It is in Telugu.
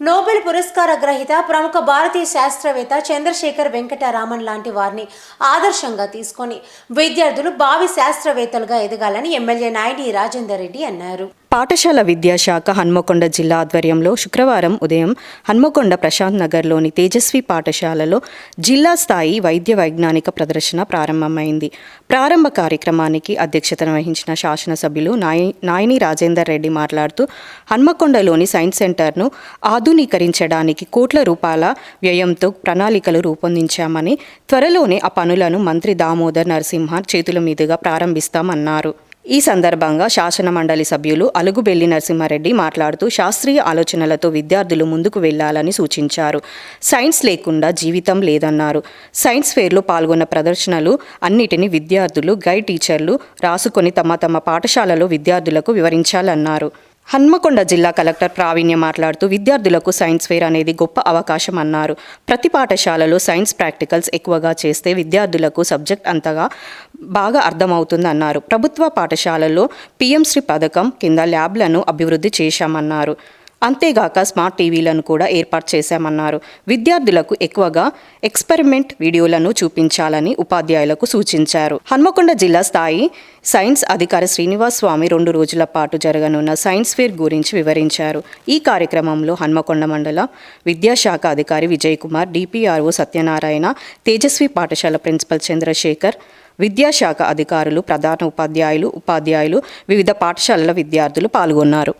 నోబెల్ పురస్కార గ్రహీత ప్రముఖ భారతీయ శాస్త్రవేత్త చంద్రశేఖర్ వెంకటరామన్ లాంటి వారిని ఆదర్శంగా తీసుకొని విద్యార్థులు భావి శాస్త్రవేత్తలుగా ఎదగాలని ఎమ్మెల్యే నాయుడి రాజేందర్ రెడ్డి అన్నారు. పాఠశాల విద్యాశాఖ హన్మకొండ జిల్లా ఆధ్వర్యంలో శుక్రవారం ఉదయం హన్మకొండ ప్రశాంత్ నగర్లోని తేజస్వి పాఠశాలలో జిల్లా స్థాయి వైద్య వైజ్ఞానిక ప్రదర్శన ప్రారంభమైంది. ప్రారంభ కార్యక్రమానికి అధ్యక్షత వహించిన శాసనసభ్యులు నాయ నాయని రాజేందర్ రెడ్డి మాట్లాడుతూ హన్మకొండలోని సైన్స్ సెంటర్ను ఆధునీకరించడానికి కోట్ల రూపాయల వ్యయంతో ప్రణాళికలు రూపొందించామని త్వరలోనే ఆ పనులను మంత్రి దామోదర్ నరసింహ చేతుల మీదుగా ప్రారంభిస్తామన్నారు. ఈ సందర్భంగా శాసన మండలి సభ్యులు అలుగుబెల్లి నరసింహారెడ్డి మాట్లాడుతూ శాస్త్రీయ ఆలోచనలతో విద్యార్థులు ముందుకు వెళ్ళాలని సూచించారు. సైన్స్ లేకుండా జీవితం లేదన్నారు. సైన్స్ ఫేర్లో పాల్గొన్న ప్రదర్శనలు అన్నిటిని విద్యార్థులు గైడ్ టీచర్లు రాసుకొని తమ తమ పాఠశాలలో విద్యార్థులకు వివరించాలన్నారు. హన్మకొండ జిల్లా కలెక్టర్ ప్రావీణ్య మాట్లాడుతూ విద్యార్థులకు సైన్స్ ఫేర్ అనేది గొప్ప అవకాశం అన్నారు. ప్రతి పాఠశాలలో సైన్స్ ప్రాక్టికల్స్ ఎక్కువగా చేస్తే విద్యార్థులకు సబ్జెక్ట్ అంతగా బాగా అర్థమవుతుందన్నారు ప్రభుత్వ పాఠశాలలో పిఎంశ్రీ పథకం కింద ల్యాబ్లను అభివృద్ధి చేశామన్నారు. అంతేగాక స్మార్ట్ టీవీలను కూడా ఏర్పాటు చేశామన్నారు. విద్యార్థులకు ఎక్కువగా ఎక్స్పెరిమెంట్ వీడియోలను చూపించాలని ఉపాధ్యాయులకు సూచించారు. హన్మకొండ జిల్లా స్థాయి సైన్స్ అధికారి శ్రీనివాస్ స్వామి రెండు రోజుల పాటు జరగనున్న సైన్స్ ఫేర్ గురించి వివరించారు. ఈ కార్యక్రమంలో హన్మకొండ మండల విద్యాశాఖ అధికారి విజయ్ కుమార్ డిపిఆర్ఓ సత్యనారాయణ తేజస్వి పాఠశాల ప్రిన్సిపల్ చంద్రశేఖర్ విద్యాశాఖ అధికారులు ప్రధాన ఉపాధ్యాయులు ఉపాధ్యాయులు వివిధ పాఠశాలల విద్యార్థులు పాల్గొన్నారు.